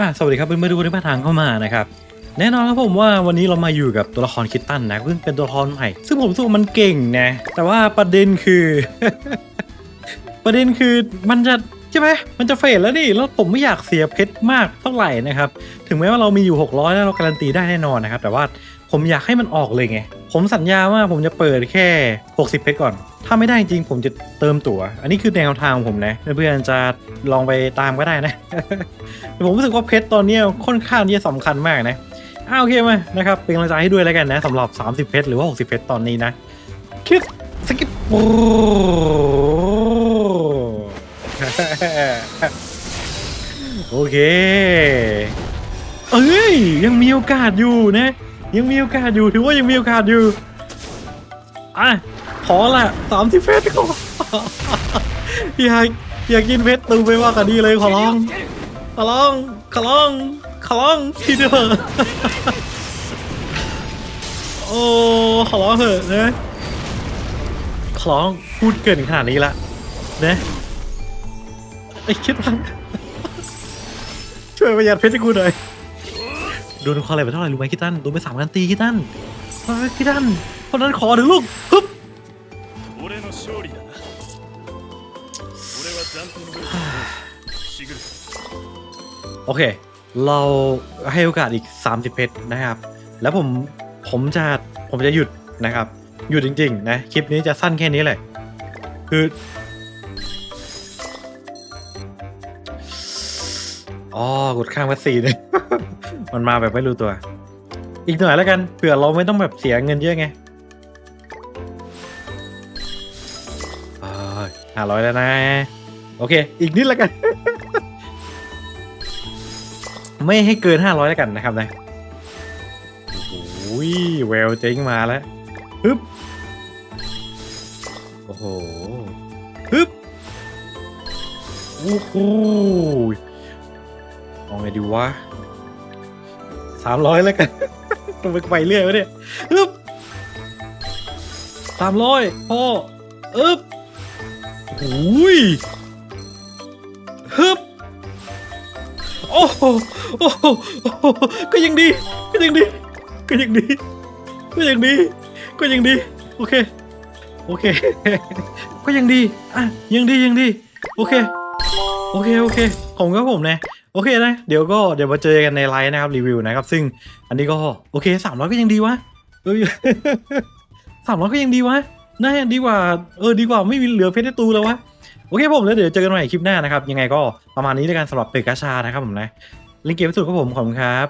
อะสวัสดีครับเพื่อนๆทุกคนที่มาทางเข้ามานะครับแน่นอนครับผมว่าวันนี้เรามาอยู่กับตัวละครคิตตันนะซึ่งเป็นตัวละครใหม่ซึ่งผมรู้สึกว่ามันเก่งนะแต่ว่าประเด็นคือ ประเด็นคือมันจะ ช่ไหมมันจะเฟดแล้วนี่แล้วผมไม่อยากเสียเพชรมากเท่าไหร่นะครับ ถึงแม้ว่าเรามีอยู่ 600 แล้วเราการันตีได้แน่นอนนะครับ แต่ว่าผมอยากให้มันออกเลยไง ผมสัญญาว่าผมจะเปิดแค่ 60 เพชรก่อน ถ้าไม่ได้จริงผมจะเติมตั๋ว อันนี้คือแนวทางของผมนะ เพื่อนๆจะลองไปตามก็ได้นะ ผมรู้สึกว่าเพชรตอนนี้ค่อนข้างที่จะสำคัญมากนะอ้าโอเคมานะครับ เป็นกำลังใจให้ด้วยแล้วกันนะสำหรับ 30 เพชรหรือว่า 60 เพชรตอนนี้นะคิดสกิป โอเค เอ้ย ยังมีโอกาสอยู่นะ ยังมีโอกาสอยู่ถือว่ายังมีโอกาสอยู่ อะ ขอละสามสิบเพชรขออยากอยากกินเพชรตูไปว่ากันดีเลยขอร้อง ขอร้อง ขอร้อง ขอร้องทีเดียวโอ้ขอร้องเถอะนะขอร้องพูดเกินขนาดนี้ละนะ ไอ้คิดทันช่วยประหยัดเพชรให้กูหน่อยโดนคออะไรไปเท่าไหร่รู้ไหมคิดตันโดนไปสามการตีคิดตันคิดตันเพราะนั้นขอถึงลูกฮึบโอเค เราให้โอกาสอีก 30 เพชรนะครับ แล้วผมผมจะผมจะหยุดนะครับ หยุดจริง ๆ นะ คลิปนี้จะสั้นแค่นี้เลย คือ อ๋อกดข้างวัดสีเนี่ยมันมาแบบไม่รู้ตัว อีกหน่อยแล้วกันเผื่อเราไม่ต้องแบบเสียเงินเยอะไงห้าร้อยแล้วนะ โอเค อีกนิดแล้วกัน ไม่ให้เกิน500แล้วกันนะครับนะโอ้โหแววเจ๊งมาแล้วฮึบโอ้โหฮึบโอ้โห เอาไงดีวะสามร้อยแล้วกันต้องไปไปเรื่อยวะเนี่ยฮึบสามร้อยพ่ออึบโอ้ยฮึบโอ้โหโอ้โหโอ้โหก็ยังดี ก็ยังดี ก็ยังดี ก็ยังดี ก็ยังดี โอเค โอเค ก็ยังดี อะ ยังดี ยังดี โอเค โอเค โอเค ผมก็ผมนะ โอเคนะ เดี๋ยวก็เดี๋ยวมาเจอกันในไลน์นะครับรีวิวนะครับ ซึ่งอันนี้ก็โอเคสามร้อยก็ยังดีวะเอ้ยสามร้อยก็ยังดีวะน่าดีกว่าเออดีกว่าไม่มีเหลือเพชรในตู้แล้ววะโอเคผมแล้วเดี๋ยวเจอกันใหม่คลิปหน้านะครับ ยังไงก็ประมาณนี้ด้วยกันสำหรับเปิดกาชานะครับผมนะลิงก์เกมสุดครับผมขอบคุณครับ